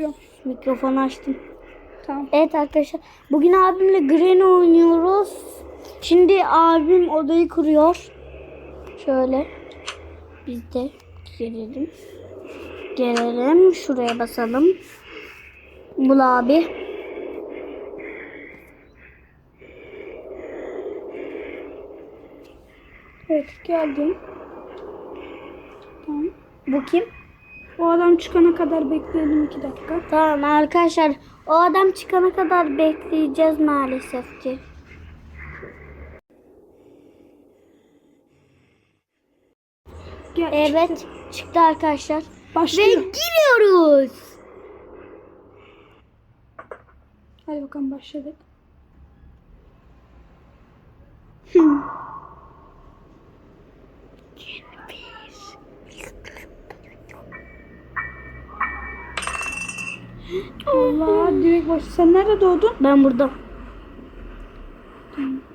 Yok. Mikrofonu açtım. Tamam. Evet arkadaşlar. Bugün abimle Granny oynuyoruz. Şimdi abim odayı kuruyor. Şöyle. Biz de gelelim. Gelelim. Şuraya basalım. Bul abi. Evet geldim. Tamam. Bu kim? O adam çıkana kadar bekleyelim iki dakika. Tamam arkadaşlar. O adam çıkana kadar bekleyeceğiz maalesef ki. Gel. Evet. Çıktı arkadaşlar. Ve Başlıyor. giriyoruz. Hadi bakalım başladık. Allah direkt baş. Sen nerede doğdun? Ben burada.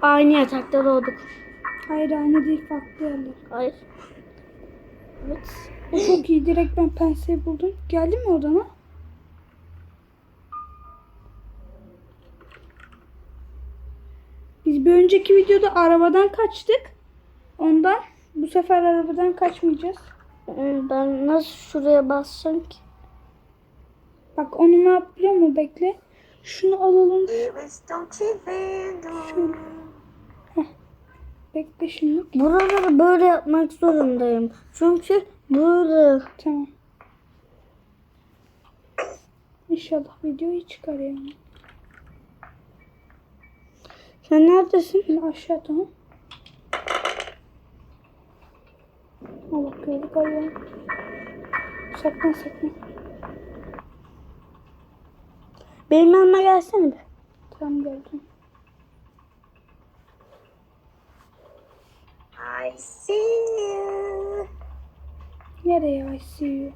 Aynı yatakta doğduk. Hayır aynı değil farklı yerler. Hayır. Evet. O çok iyi. Direkt ben penseyi buldum. Geldin mi odana? Biz bir önceki videoda arabadan kaçtık. Ondan bu sefer arabadan kaçmayacağız. Ee, Ben nasıl şuraya bassam ki? Bak onu ne yap biliyor musun? Bekle. Şunu alalım. Şöyle. Heh. Bekle şimdi. Buraları böyle yapmak zorundayım. Çünkü böyle. Tamam. İnşallah videoyu çıkar yani. Sen neredesin? Şimdi aşağı tamam. Allah gördük Allah'ım. Saklan saklan. Benim yanıma gelsene bir. Tamam geldim. I see you. Nereye I see you?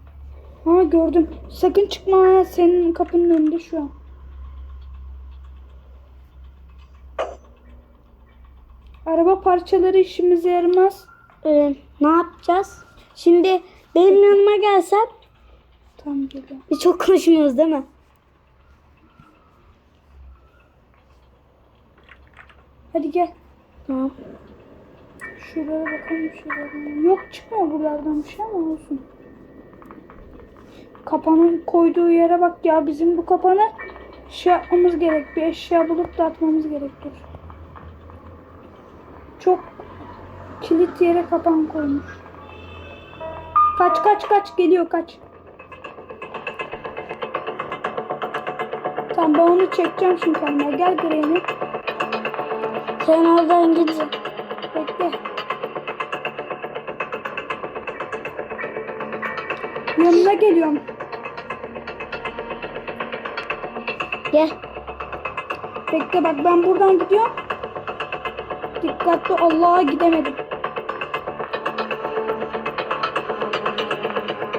Ha gördüm. Sakın çıkma senin kapının önünde şu an. Araba parçaları işimize yaramaz. Ee, ne yapacağız? Şimdi benim yanıma gelsen Tamam geliyorum. biz çok konuşmuyoruz değil mi? Hadi gel. Tamam. Şuraya bakalım şuraya. Yok çıkmıyor buralardan bir şey ama olsun. Kapanın koyduğu yere bak ya bizim bu kapanı şey yapmamız gerek. Bir eşya bulup da atmamız gerek. Dur. Çok kilit yere kapan koymuş. Kaç kaç kaç geliyor kaç. Tamam ben onu çekeceğim şimdi kendime. Gel Granny. Sen oradan git. Bekle. Yanına geliyorum. Gel. Bekle bak ben buradan gidiyorum. Dikkatli Allah'a gidemedim.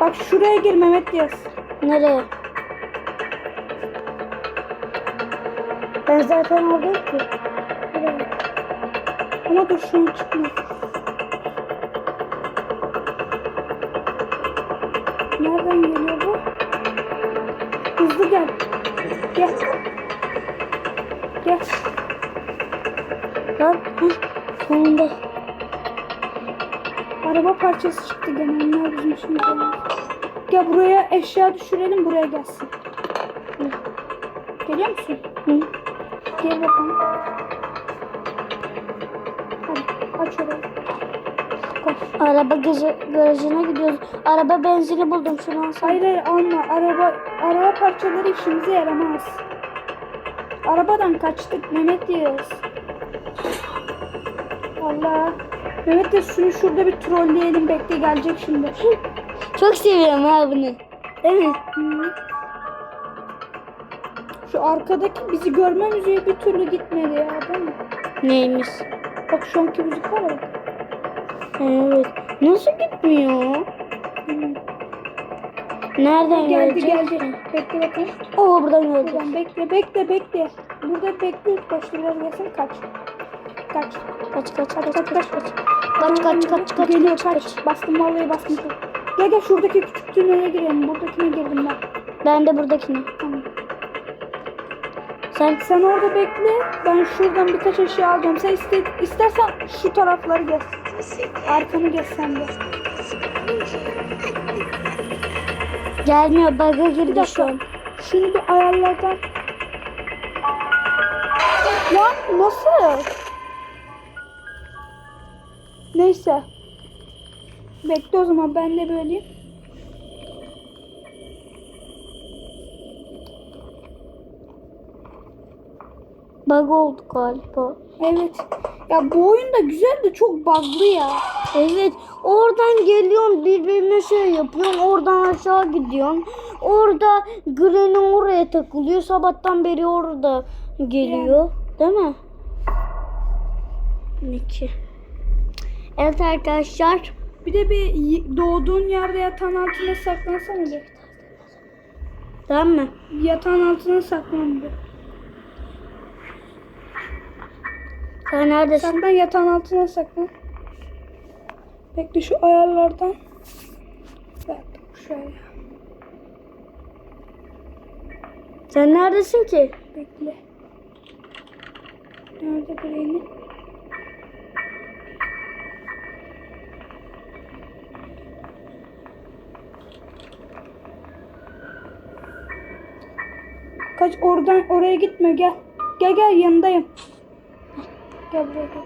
Bak şuraya gir Mehmet yaz. Nereye? Ben zaten oradayım ki. Ama dur şu an çıkma. Nereden geliyor bu? Hızlı gel. Gel. Gel. Lan heh, sonunda. Araba parçası çıktı gene. Onlar bizim işimize. Gel buraya eşya düşürelim buraya gelsin. Hı. Geliyor musun? Hı. Gel bakalım. Hadi aç orayı. Koş. Araba garajı, garajına gidiyoruz. Araba benzini buldum şunu alsana. Hayır hayır alma. Araba, araba parçaları işimize yaramaz. Arabadan kaçtık Mehmet Yağız. Allah. Mehmet de şunu şurada bir trolleyelim. Bekle gelecek şimdi. Çok seviyorum ha bunu. Değil mi? Hı. Şu arkadaki bizi görme müziği bir türlü gitmedi ya değil mi? Neymiş? Bak şu anki müzik var ya. Evet. Nasıl gitmiyor? Nereden Geldi gelecek? geldi. Bekle bakalım. Oo buradan gelecek. Buradan bekle bekle bekle. Burada bekle ilk başta biraz gelsin kaç. Kaç. Kaç kaç kaç kaç kaç kaç. Kaç kaç kaç kaç Geliyor kaç kaç. Bastım vallahi bastım. Gel gel şuradaki küçük tünele girelim. Buradakine girdim ben. Ben de buradakini. Tamam. Sen Sen orada bekle. Ben şuradan birkaç eşya alacağım. Sen iste, istersen şu tarafları gez. Arkanı gez sen de. gelmiyor. Bir girdi şu an. Şunu bir ayarlardan. Lan nasıl? Neyse. Bekle o zaman ben de böyleyim. Bug oldu galiba. Evet. Ya bu oyun da güzel de çok bug'lı ya. Evet. Oradan geliyorsun birbirine şey yapıyorsun. Oradan aşağı gidiyorsun. Orada Granny oraya takılıyor. Sabahtan beri orada geliyor. Değil mi? Ne ki? Evet arkadaşlar. Bir de bir doğduğun yerde yatağın altına saklansana bir. Tamam mı? Yatağın altına saklan bir. Sen neredesin? Saklan yatağın altına saklan. Bekle şu ayarlardan. Bak şöyle. Sen neredesin ki? Bekle. Nerede birini? Kaç oradan oraya gitme gel. Gel gel yanındayım. Gel buraya gel.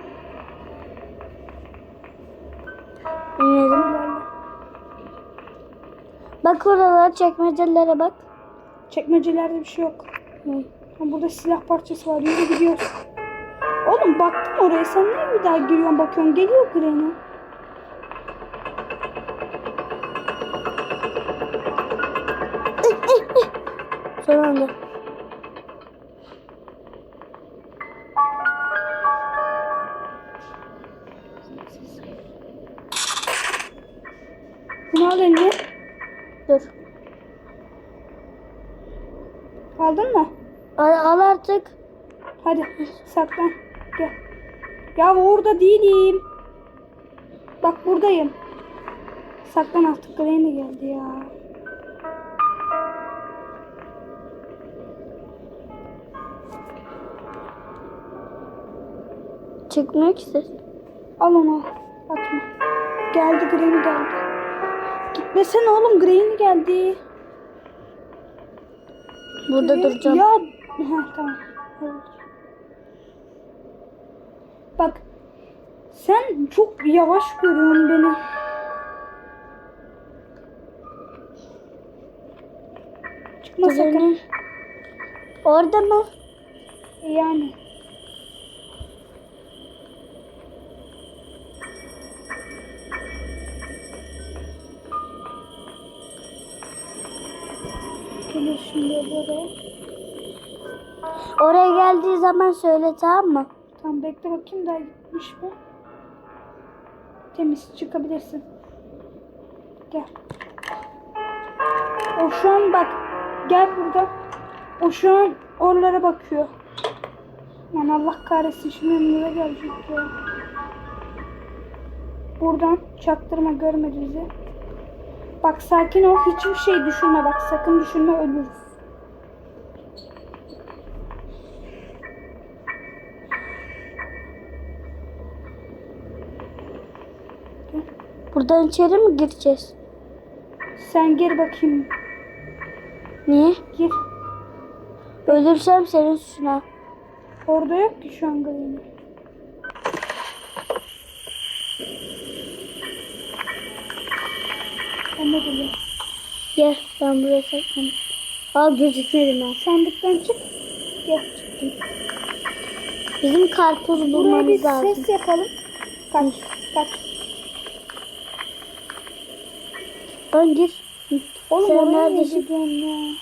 İnelim. İlerle. Bak oralara çekmecelere bak. Çekmecelerde bir şey yok. Hı. Burada silah parçası var. Yürü gidiyoruz. Oğlum baktın oraya. Sen niye bir daha giriyorsun bakıyorsun? Geliyor Granny. Son saklan. Gel. Ya orada değilim. Bak buradayım. Saklan artık. Granny geldi ya. Çıkmıyor ki ses. Al onu. Atma. Geldi Granny geldi. Gitmesene oğlum Granny geldi. Burada Granny- duracağım. Ya. Ha, tamam. Evet. Bak. Sen çok yavaş görüyorsun beni. Çıkma sakın. Orada mı? Yani. Gelir şimdi buraya. Oraya geldiği zaman söyle tamam mı? Tamam bekle bakayım daha gitmiş mi? Temiz çıkabilirsin. Gel. O şu an bak. Gel burada. O şu an oralara bakıyor. Lan Allah kahretsin şimdi önüne gelecek ya. Buradan çaktırma görmedi bizi. Bak sakin ol hiçbir şey düşünme bak sakın düşünme ölürüz. Buradan içeri mi gireceğiz? Sen gir bakayım. Niye? Gir. Ölürsem senin suçuna. Orada yok ki şu an. Ben de geliyorum. Gel ben buraya saklanayım. Aa gözükmedim ben. Sandıktan çık. Gel çıktım. Bizim karpuz Buraya bir bulmamız lazım. ses yapalım. Kaç. Kaç. Lan gir. Oğlum Sen neredesin? ya?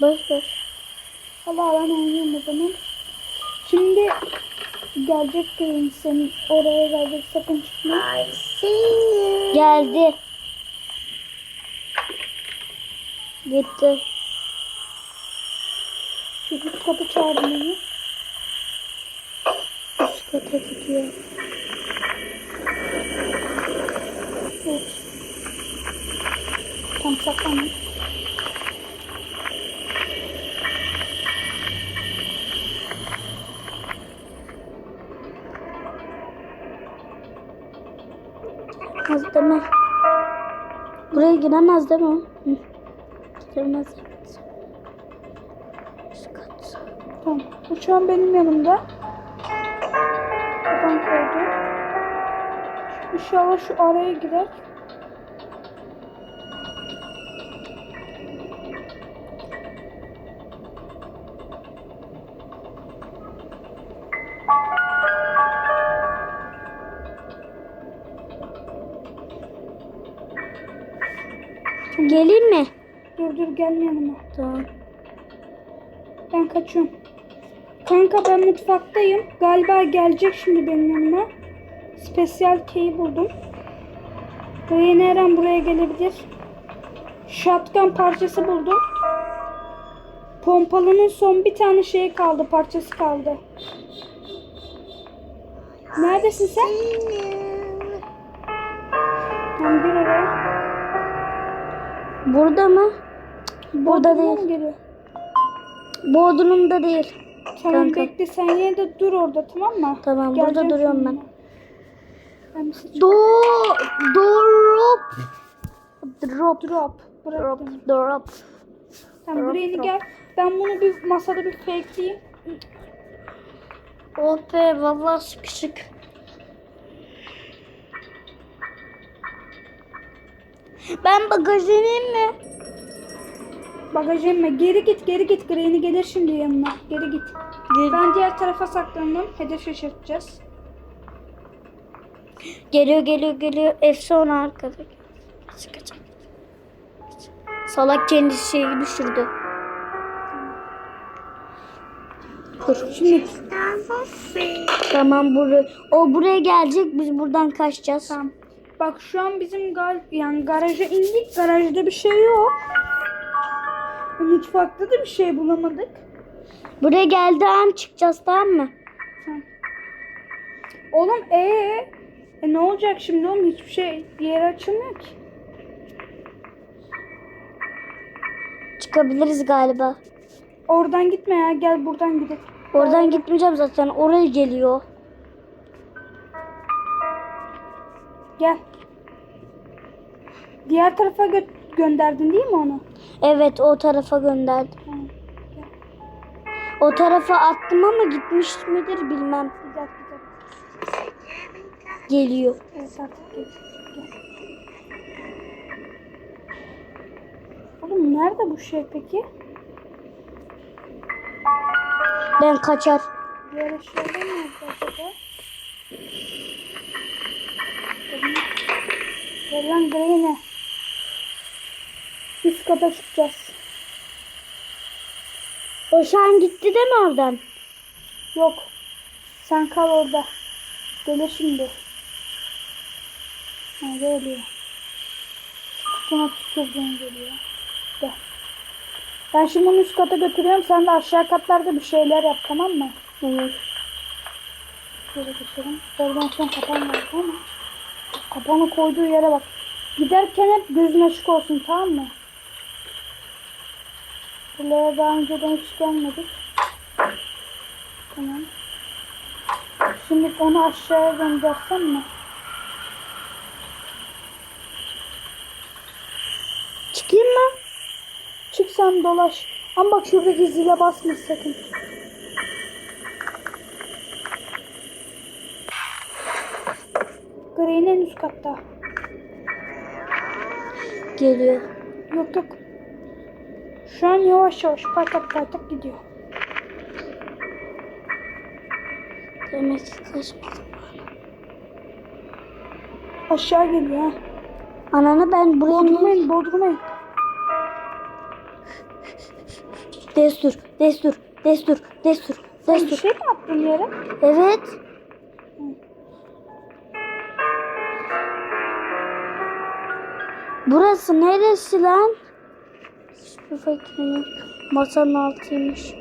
Boş ver. Allah ben oynayayım o zaman. Şimdi gelecek Granny senin oraya gelecek sakın çıkma. I see you. Geldi. Gitti. Şu üst kapı beni. Üst kata gidiyor. Saklan saklan. Giremez deme. Buraya giremez değil mi? Hı. Giremez. Tamam. Şu benim yanımda. Buradan koydu. İnşallah şu araya girer. Dur dur gelme yanıma. Tamam. Ben kaçıyorum. Kanka ben mutfaktayım. Galiba gelecek şimdi benim yanıma. Spesyal key'i buldum. Her an buraya gelebilir. Shotgun parçası buldum. Pompalının son bir tane şeyi kaldı, parçası kaldı. Neredesin sen? Tamam gir oraya. Burada mı? Burada değil. geliyor? Bodrum'da değil. Tamam Kanka. bekle sen yine de dur orada tamam mı? Tamam, burada Geleceğim duruyorum şimdi. ben. Ben şey- Do drop drop Drop. Drop drop. Tamam drop, Green'i drop. gel. Ben bunu bir masada bir fakeleyeyim. Oh be vallahi sıkışık. Ben bagaj ineyim mi? Bagajı inme. Geri git geri git. Green'i gelir şimdi yanına. Geri git. Gel- Ben diğer tarafa saklandım. Hedef şaşırtacağız. Geliyor geliyor geliyor. Efsane arkada. Sıkacak. Salak kendisi şeyi düşürdü. Dur. Şimdi Tamam buraya. O buraya gelecek. Biz buradan kaçacağız. tamam. Bak şu an bizim gal yani garaja indik. Garajda bir şey yok. Mutfakta da bir şey bulamadık. Buraya geldi an çıkacağız tamam mı? Tamam. Oğlum ee, e ne olacak şimdi oğlum hiçbir şey yer açılmıyor ki. Çıkabiliriz galiba. Oradan gitme ya gel buradan gidelim. Oradan gitmeyeceğim zaten. Oraya geliyor. Gel. Diğer tarafa gö- gönderdin değil mi onu? Evet o tarafa gönderdim. O tarafa attım ama gitmiş midir bilmem. Geliyor. Evet artık gel. Gel. Oğlum nerede bu şey peki? Ben kaçar. Diğer eşyalar nerede acaba? Gel lan Green'e. Üst kata çıkacağız. O şu an gitti değil mi oradan? Yok. Sen kal orada. Gelir şimdi. Nerede geliyor? Kutuna tükürdüğün geliyor. Gel. Ben şimdi onu üst kata götürüyorum. Sen de aşağı katlarda bir şeyler yap tamam mı? Evet. Şöyle geçelim. Oradan son kapan var ama. Kapanı koyduğu yere bak. Giderken hep gözün açık olsun tamam mı? Buraya daha önceden hiç gelmedik. Tamam. Şimdi onu aşağıya göndersem mi? Çıkayım mı? Çık sen dolaş. Ama bak şuradaki zile basma sakın. Green en üst katta. Geliyor. Yok yok. Şu an yavaş yavaş paytak paytak gidiyor. Demek ki kaçmadım. Aşağı geliyor ha. Ananı ben buraya. Bodrum'a Bodrum'a in. Destur, destur, destur, destur, Sen bir destur. şey mi attın yere? Evet. Burası neresi lan? Hiçbir fikrim yok. Masanın altıymış.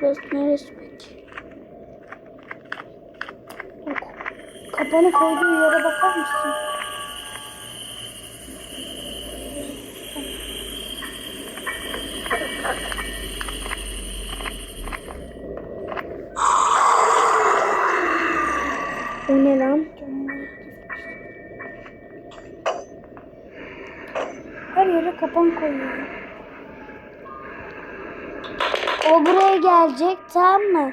Burası neresi peki? Yok. Kapanı koyduğu yere bakar mısın? O ne lan? kapan koyuyor. O buraya gelecek tamam mı?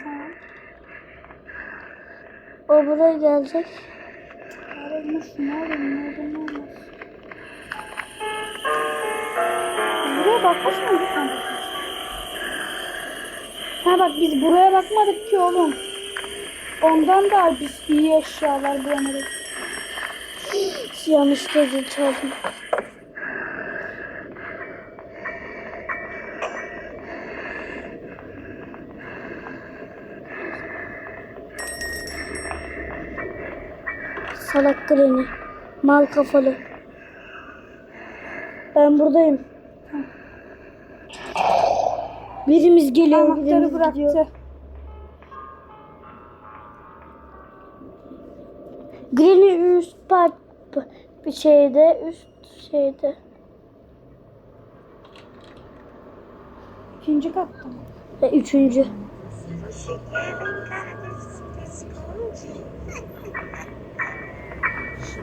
O buraya gelecek. Ayrılmış ne olur ne olur ne olmaz. Buraya bakmış mıydık? Ha, bak biz buraya bakmadık ki oğlum. Ondan da biz iyi eşyalar bulamadık. Yanlışlıkla zil çaldım. Salak Granny. Mal kafalı. Ben buradayım. Birimiz geliyor, Anahtarı birimiz bıraktı. gidiyor. Granny üst part bir şeyde, üst şeyde. İkinci katta mı? Ve üçüncü.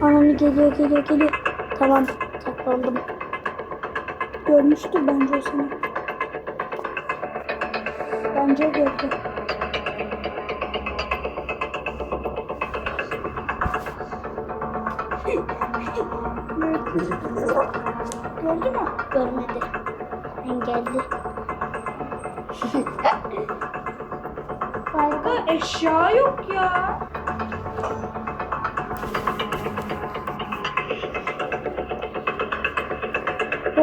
Ananı geliyor geliyor geliyor. Tamam saklandım. Görmüştür bence o seni. Bence gördü. Gördü mü? Görmedi. Engelli. Kanka eşya yok ya.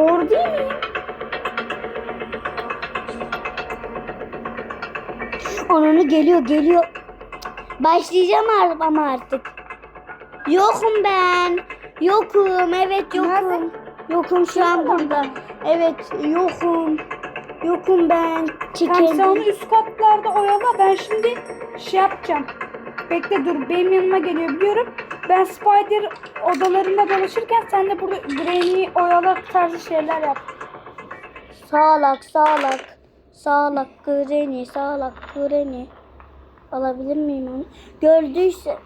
Doğru değil mi? Ananı geliyor geliyor. Başlayacağım ama artık. Yokum ben. Yokum. Evet yokum. Nerede? Yokum şu an burada. Evet yokum. Yokum ben. Tamam sen onu üst katlarda oyala. Ben şimdi şey yapacağım. Bekle dur. Benim yanıma geliyor biliyorum. Ben Spider odalarında dolaşırken sen de burada Granny'i oyala tarzı şeyler yap. Sağlak sağlak. Sağlak Granny. Sağlak Granny. Alabilir miyim onu? Gördüyse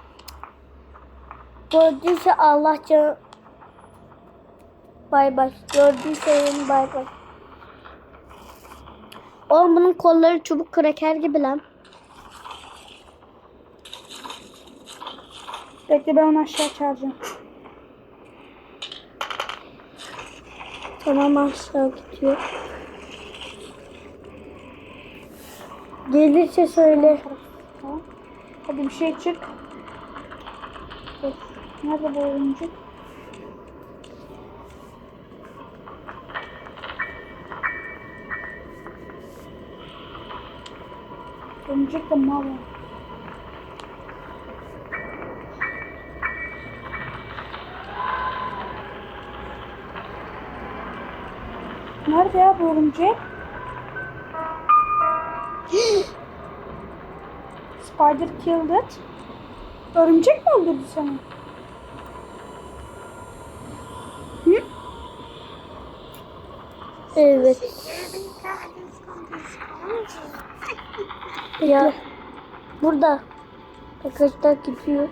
Gördüyse Allah canı Bay bay. Gördüyse bay bay. Oğlum bunun kolları çubuk kraker gibi lan. Bekle ben onu aşağı çağıracağım. Tamam aşağı gidiyor. Gelirse söyle. Hadi bir şey çık. Nerede bu oyuncu? Örümcek de mal ya. Nerede ya bu örümcek? Spider killed it. Örümcek mi öldürdü seni? Hı? Evet. Ya burada. Arkadaşlar gidiyor.